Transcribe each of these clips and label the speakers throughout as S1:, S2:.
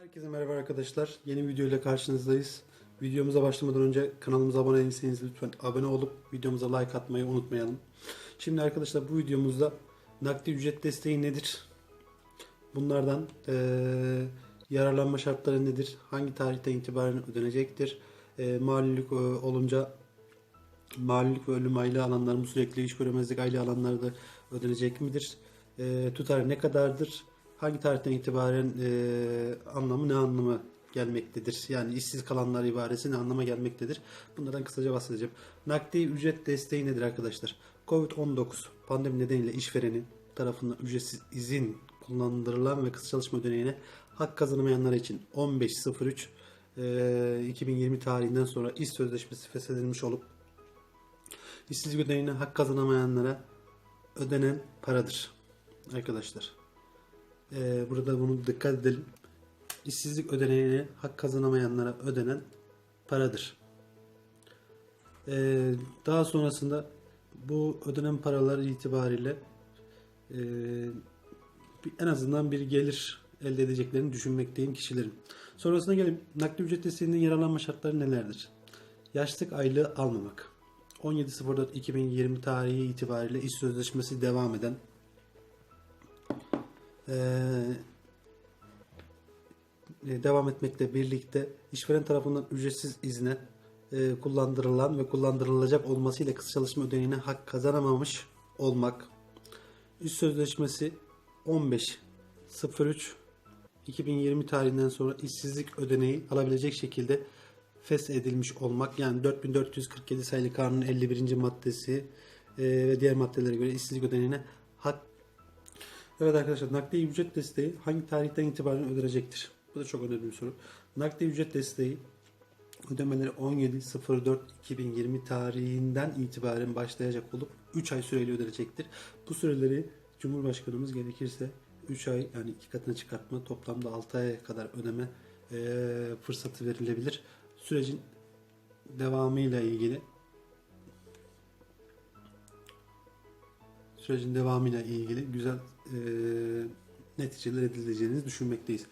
S1: Herkese merhaba arkadaşlar. Yeni video ile karşınızdayız. Videomuza başlamadan önce kanalımıza abone değilseniz lütfen abone olup videomuza like atmayı unutmayalım. Şimdi arkadaşlar bu videomuzda nakdi ücret desteği nedir? Bunlardan eee, yararlanma şartları nedir? Hangi tarihten itibaren ödenecektir? Eee mağlullük e, olunca mağlullük ve ölüm aylığı alanlar, bu sürekli iş göremezlik aylığı alanları da ödenecek midir? Eee tutarı ne kadardır? Hangi tarihten itibaren eee, anlamı ne anlamı gelmektedir? Yani işsiz kalanlar ibaresi ne anlama gelmektedir? Bunlardan kısaca bahsedeceğim. Nakdi ücret desteği nedir arkadaşlar? Covid-19 pandemi nedeniyle işverenin tarafından ücretsiz izin kullandırılan ve kısa çalışma ödeneğine hak kazanamayanlar için 15.03 eee, 2020 tarihinden sonra iş sözleşmesi feshedilmiş olup işsizlik ödeneğine hak kazanamayanlara ödenen paradır arkadaşlar. Ee, burada bunu dikkat edelim. İşsizlik ödeneğine hak kazanamayanlara ödenen paradır. Ee, daha sonrasında bu ödenen paralar itibariyle e, en azından bir gelir elde edeceklerini düşünmekteyim kişilerin. Sonrasına gelin. Nakli ücret desteğinin yararlanma şartları nelerdir? Yaşlık aylığı almamak. 17.04.2020 tarihi itibariyle iş sözleşmesi devam eden e, devam etmekle birlikte işveren tarafından ücretsiz izne e, kullandırılan ve kullandırılacak olmasıyla kısa çalışma ödeneğine hak kazanamamış olmak. İş sözleşmesi 15.03 2020 tarihinden sonra işsizlik ödeneği alabilecek şekilde feshedilmiş olmak yani 4447 sayılı kanunun 51. maddesi e, ve diğer maddelere göre işsizlik ödeneğine hak Evet arkadaşlar nakdi ücret desteği hangi tarihten itibaren ödenecektir? Bu da çok önemli bir soru. Nakdi ücret desteği ödemeleri 17.04.2020 tarihinden itibaren başlayacak olup 3 ay süreyle ödenecektir. Bu süreleri Cumhurbaşkanımız gerekirse 3 ay yani iki katına çıkartma toplamda 6 aya kadar ödeme eee, fırsatı verilebilir. Sürecin devamıyla ilgili sürecin devamıyla ilgili güzel e, neticeler edileceğini düşünmekteyiz.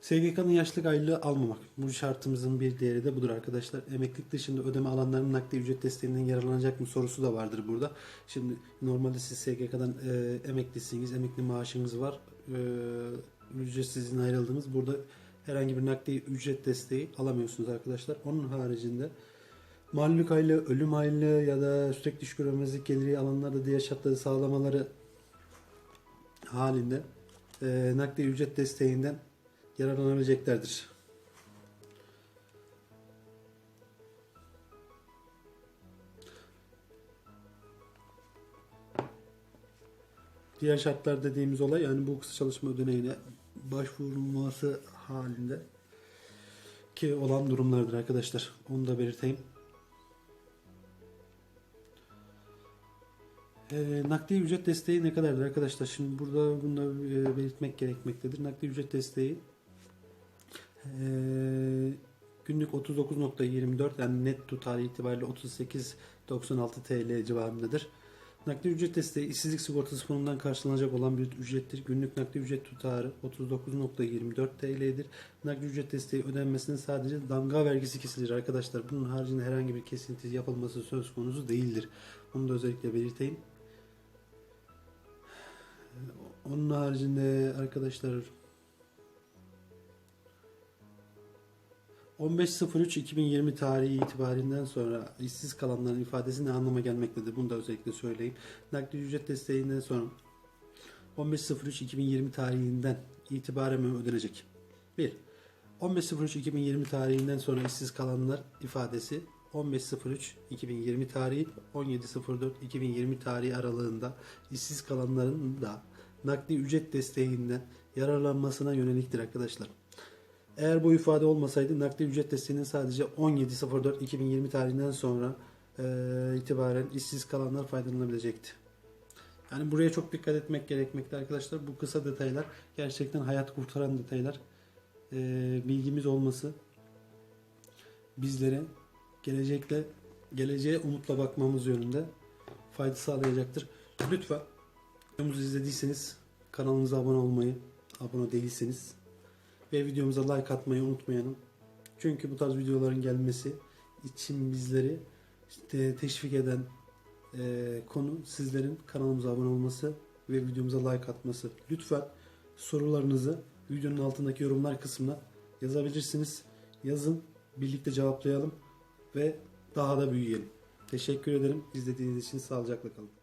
S1: SGK'nın yaşlık aylığı almamak. Bu şartımızın bir diğeri de budur arkadaşlar. Emeklilik dışında ödeme alanların nakdi ücret desteğinden yararlanacak mı sorusu da vardır burada. Şimdi normalde siz SGK'dan e, emeklisiniz, emekli maaşınız var. E, ücretsiz izin ayrıldınız. Burada herhangi bir nakdi ücret desteği alamıyorsunuz arkadaşlar. Onun haricinde Mağlullük aylığı, ölüm aylığı ya da sürekli iş göremezlik geliri alanlarda diğer şartları sağlamaları halinde e, nakdi ücret desteğinden yararlanabileceklerdir. Diğer şartlar dediğimiz olay yani bu kısa çalışma ödeneğine başvurulması halinde ki olan durumlardır arkadaşlar. Onu da belirteyim. E, nakdi ücret desteği ne kadardır arkadaşlar? Şimdi burada bunu da, e, belirtmek gerekmektedir. Nakdi ücret desteği e, günlük 39.24 yani net tutar itibariyle 38.96 TL civarındadır. Nakdi ücret desteği işsizlik sigortası fonundan karşılanacak olan bir ücrettir. Günlük nakdi ücret tutarı 39.24 TL'dir. Nakdi ücret desteği ödenmesine sadece damga vergisi kesilir arkadaşlar. Bunun haricinde herhangi bir kesinti yapılması söz konusu değildir. Onu da özellikle belirteyim. Onun haricinde arkadaşlar 15.03.2020 tarihi itibarinden sonra işsiz kalanların ifadesi ne anlama gelmektedir? Bunu da özellikle söyleyeyim. Nakdi ücret desteğinden sonra 15.03.2020 tarihinden itibaren ödenecek? 1. 15.03.2020 tarihinden sonra işsiz kalanlar ifadesi 15.03.2020 tarihi 17.04.2020 tarihi aralığında işsiz kalanların da nakdi ücret desteğinden yararlanmasına yöneliktir arkadaşlar. Eğer bu ifade olmasaydı nakdi ücret desteğinin sadece 17.04.2020 tarihinden sonra e, itibaren işsiz kalanlar faydalanabilecekti. Yani buraya çok dikkat etmek gerekmekte arkadaşlar. Bu kısa detaylar gerçekten hayat kurtaran detaylar. E, bilgimiz olması bizlere gelecekle geleceğe umutla bakmamız yönünde fayda sağlayacaktır. Lütfen videomuzu izlediyseniz kanalımıza abone olmayı, abone değilseniz ve videomuza like atmayı unutmayalım. Çünkü bu tarz videoların gelmesi için bizleri işte teşvik eden e, konu sizlerin kanalımıza abone olması ve videomuza like atması. Lütfen sorularınızı videonun altındaki yorumlar kısmına yazabilirsiniz. Yazın, birlikte cevaplayalım ve daha da büyüyelim. Teşekkür ederim. İzlediğiniz için sağlıcakla kalın.